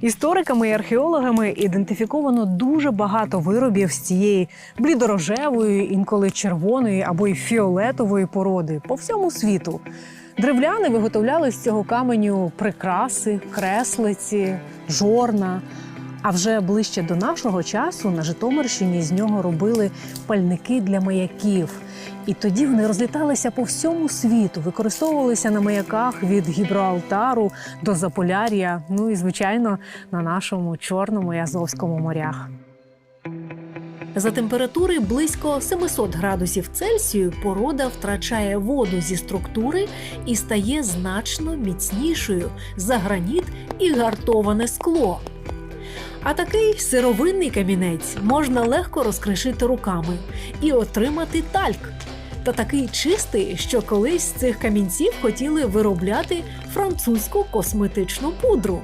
Істориками і археологами ідентифіковано дуже багато виробів з цієї блідорожевої, інколи червоної або й фіолетової породи по всьому світу. Древляни виготовляли з цього каменю прикраси, креслиці, жорна. А вже ближче до нашого часу на Житомирщині з нього робили пальники для маяків. І тоді вони розліталися по всьому світу, використовувалися на маяках від Гібралтару до Заполяр'я, ну і звичайно на нашому чорному і Азовському морях. За температури близько 700 градусів Цельсію порода втрачає воду зі структури і стає значно міцнішою за граніт і гартоване скло. А такий сировинний камінець можна легко розкришити руками і отримати тальк. Та такий чистий, що колись з цих камінців хотіли виробляти французьку косметичну пудру.